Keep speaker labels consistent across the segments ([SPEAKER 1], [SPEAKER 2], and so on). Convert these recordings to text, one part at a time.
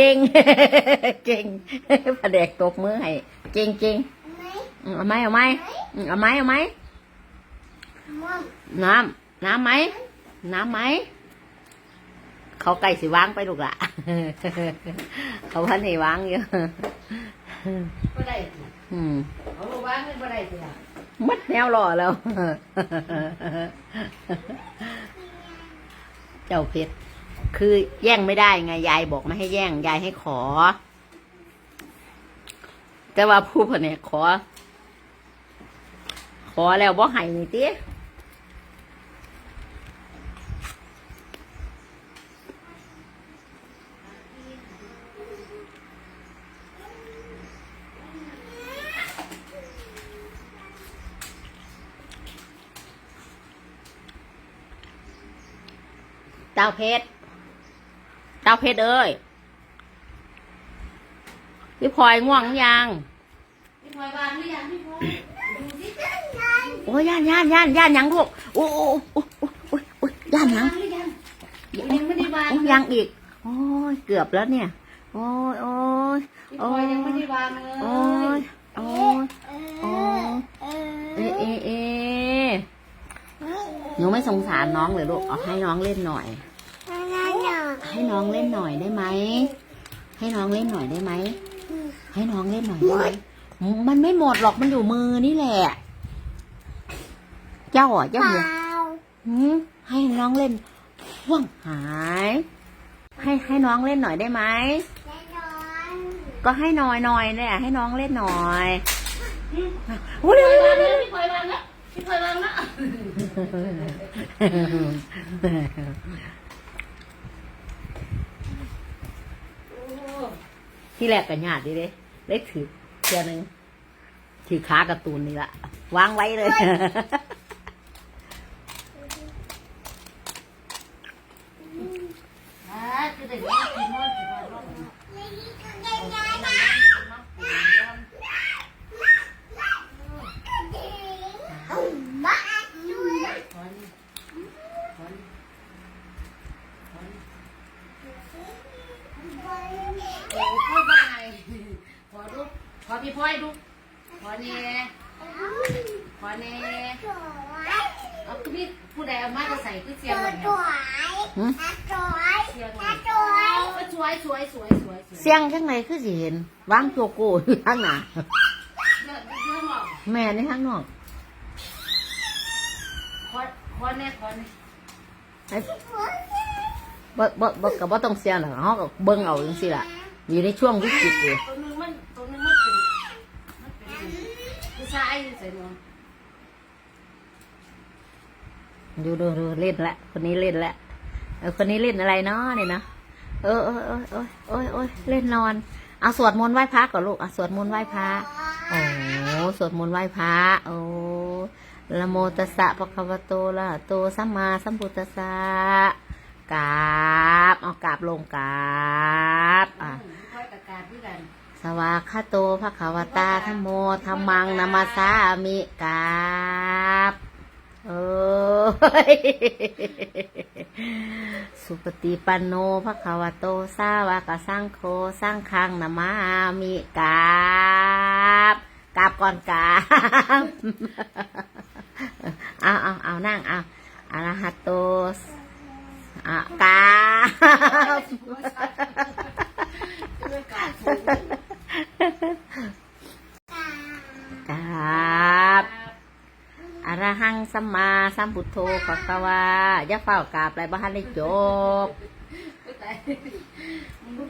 [SPEAKER 1] ก่งเก่งผดกตบมือให้เก่งเก่งอืมเอาไหมเอาไหมอืมเอาไหมเอาไหมน้ำน้ำไหมน้ำไหมเขาไก่สิวางไปลูกละเขาพันให้วางอยู่
[SPEAKER 2] บ่ได้สิ
[SPEAKER 1] อืม
[SPEAKER 2] เอาบ่ว่างเลยบ่ได้สิล่ะ
[SPEAKER 1] มัดแนวรอแล้ว เจ้าเพชร คือแย่งไม่ได้ไง ยายบอกไม่ให้แย่ง ยายให้ขอ แต่ว่าผู้เพนเนี่ยขอ ขอแล้วบ่ให้นี่ติเจ้าเพชร เจ้าเพชรเอ้ยพี่พลอยง่วงยัง
[SPEAKER 2] พี่พลอยวางหรือยังพี่พลอยดูสิ
[SPEAKER 1] โอ้ยย่านย่านย่านย่านหยังลูกโอ้โอ้โอ้โอ้โอ้ยโอ้ยย่านหยัง
[SPEAKER 2] วางหรือยังยังไม่ได้วาง
[SPEAKER 1] โอ้ยยังอีกโอ้ยเกือบแล้วเนี่ย โอ้ยโอ้ย
[SPEAKER 2] พี่พลอยยังไม่ได้วางเลย
[SPEAKER 1] โอ้ยโอ้ยโอ้ยเอะเอะเอะหนูไม่สงสารน้องเลยลูกเอาให้น้องเล่นหน่อย ให้น้องเล่นหน่อยได้ไหม ให้น้องเล่นหน่อยได้ไหม ให้น้องเล่นหน่อยได้ไหม มันไม่หมดหรอกมันอยู่มือนี่แหละ เจ้าอะเจ้าเหรอหืมให้น้องเล่นว่างหาย ให้ให้น้องเล่นหน่อยได้ไหม ก็ให้หน่อยหน่อยเนี่ยให้น้องเล่นหน่อยโอ้ย
[SPEAKER 2] พี่พลอยวางแล้วพี่พลอยวางแล้วพี่พลอยวางแล้วโอ้
[SPEAKER 1] ที่แรกกับญาติดิเด้ได้ถือเทียหนึงถือขาการ์ตูนนี่ละวางไว้เลย
[SPEAKER 2] อ่าคือได้กินกินนอนสิว่ารอบนี้ ขอนี่ขอนี่ขอนี่โอ้เข้าไปขอดูขอพี่พลอยดูขอนี่ ขอนี่เอาคือพี่ผู้ใดเอามาจะใส่คือเสียงแบบนี้เสียงแบบนี้สวยสวยสวยสวยสวย
[SPEAKER 1] เสียงข้างในคือสิเห็นวางโจโก้อยู่ข้างหน้า
[SPEAKER 2] เยอะเยอะหมอก
[SPEAKER 1] แม่ในข้างนอก
[SPEAKER 2] ขอขอแน่ขอแน่
[SPEAKER 1] ให้บ่บ่บ่ก็บ่ต้องเสียงหรอกเฮาก็เบิ่งเอาจังซี่ล่ะอยู่ในช่วงวิกฤตอยู่
[SPEAKER 2] ตรงนึงมันตรงนึงมันเป็นมันเป็นผู้ชายใส่หมวก
[SPEAKER 1] ดูดูดูเล่นละ คนนี้เล่นละเออคนนี้เล่นอะไรเนาะเนี่ยนะเออเออเออเออเออเออเล่นนอนเอาสวดมนต์ไหว้พระก่อนลูกเอาสวดมนต์ไหว้พระโอ้สวดมนต์ไหว้พระโอ้ละโมตัสสะปะคะวะโตละโตสัมมาสัมพุทธัสสะกราบเอากราบลงกราบอะสวากขาโตภะคะวตาธรรมโมธรรมังนามาสามิกราบเออ สุปฏิปันโนภะคะวะโตสาวากสังโฆสังฆังนามามิกาบกาบก่อนกาบเอาเอาเอานั่งเอาอะระหะโตอะกาบ
[SPEAKER 2] ด้วยการสูง
[SPEAKER 1] กราบ อรหังสัมมาสัมพุทโธภะคะวาอย่าเฝ้ากราบอะไรบ้านได้จบ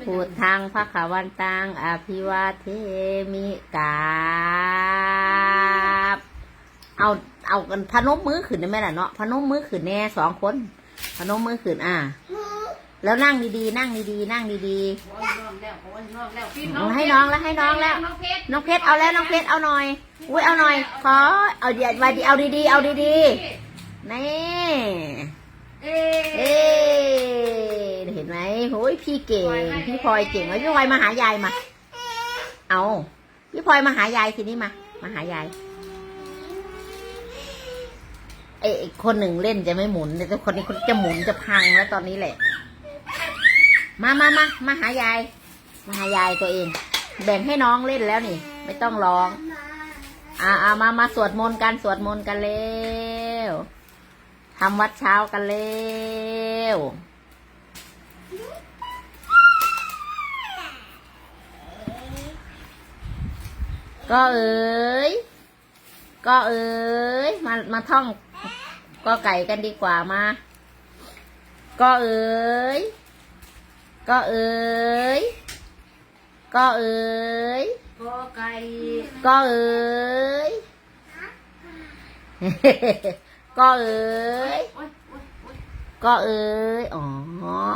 [SPEAKER 1] พูดทางพระขวันตังอภิวาเทมิกาบเอาเอากันพนมมือขึ้นได้ไหมล่ะเนาะพนมมือขึ้นแน่สองคน พนมมือขึ้นอะ แล้วนั่งดีๆนั่งดีๆนั่งดี
[SPEAKER 2] โอ้ยน้องแล้วโอ้ยน้องแล้วพี่
[SPEAKER 1] ๆเอาให้น้องแล้วให้น้องแล้ว
[SPEAKER 2] น้องเพชร
[SPEAKER 1] น้องเพชรเอาแล้วน้องเพชรเอาหน่อย อุ้ยเอาหน่อย ขอ เอาเดี๋ยวดีเอาดีๆเอาดีๆนี่
[SPEAKER 2] เอ๊
[SPEAKER 1] เอ๊เห็นไหมโอ้ยพี่เก่ง พี่พลอยเก่งไว้พี่พลอยมาหายายมา เอาพี่พลอยมาหายายทีนี้มา มาหายายไอ้ไอ้คนหนึ่งเล่นจะไม่หมุนแต่คนนี้คนจะหมุนจะพังแล้วตอนนี้แหละ มามามามาหายาย มาหายายตัวเอง แบ่งให้น้องเล่นแล้วนี่ ไม่ต้องร้อง อ่าเอามามาสวดมนต์กันสวดมนต์กันเร็วทำวัดเช้ากันเร็วก็เอ๋ย ก็เอ๋ย มา มาท่อง ก็ไก่กันดีกว่ามา ก็เอ๋ย ก็เอ๋ย ก็เอ๋ย
[SPEAKER 2] ก็ไก่
[SPEAKER 1] ก็เอ๋ยก็เอ๋ย
[SPEAKER 2] โอ๊ยโอ๊ยโอ๊ย
[SPEAKER 1] ก็เอ๋ยอ๋อ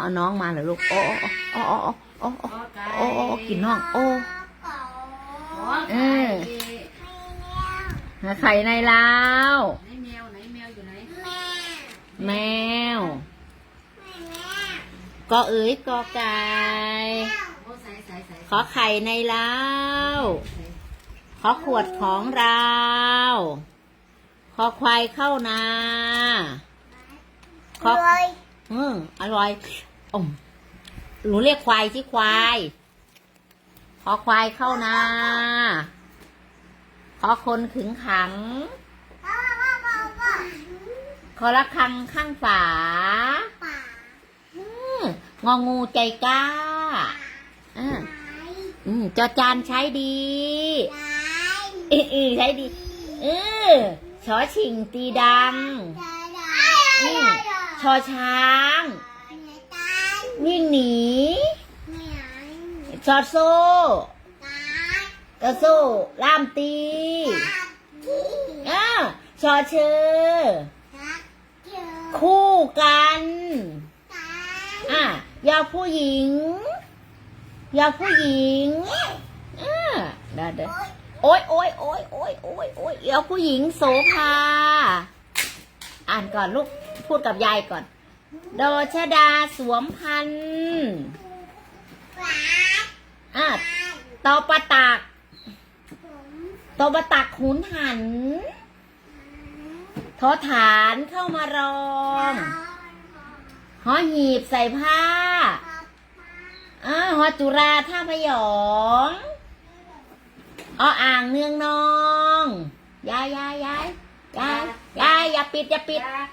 [SPEAKER 1] เอาน้องมาเหรอลูกโอ้โอ้โอ้โอ้โอ้โอ้
[SPEAKER 2] ก็ไก่
[SPEAKER 1] โอ้โอ้กินน้องโอ้
[SPEAKER 2] ขอ
[SPEAKER 1] เอ
[SPEAKER 2] ไก่
[SPEAKER 1] อไข่ในลาว
[SPEAKER 2] ไหนแมวไหนแมวอยู่ไหน
[SPEAKER 1] แมว ก็เอ๋ยกอไก่
[SPEAKER 2] โอ้ใส่ใส่ใส่
[SPEAKER 1] ขอไข่ในลาว
[SPEAKER 2] ใส่
[SPEAKER 1] ขอขวดของเรา ขอควายเข้านาขออืมอร่อยอมหนูเรียกควายที่ควาย ขอควายเข้านาขอคนขึงขัง ขอละคังข้างฝาอืมงองูใจกล้าอ่า อืมจอจานใช้ดีเออเออใช้ดีเออชอชิงตีดังอืมชอช้าง วิ่งหนีชอโซ่กระโซ่ล่ามตีอ่าชอเชอคู่กัน อะยาผู้หญิง ยาผู้หญิงอ่าเดี๋ยวเดี๋ยโอ๊ยโอ๊ยโอ๊ยโอ๊ยโอ๊ยโอ๊ยยาผู้หญิงโสภา อ่านก่อนลูก พูดกับยายก่อน โดชดาสวมพันธ์อะตอประตักตอประตักหุนหัน ทอฐานเข้ามารองหอหีบใส่ผ้า อ่าหอจุราท่าพยองออ่างเนืองนองยายยายยายยายยายอย่าปิดอย่าปิด
[SPEAKER 2] จ้า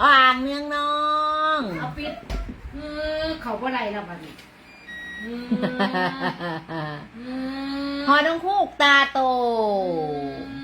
[SPEAKER 1] ออ่างเนืองนอง
[SPEAKER 2] เอาปิดเออเขาบ่ไรแล้วบัดนี้อืมอืม
[SPEAKER 1] หอน้องคูกตาโต
[SPEAKER 2] อืม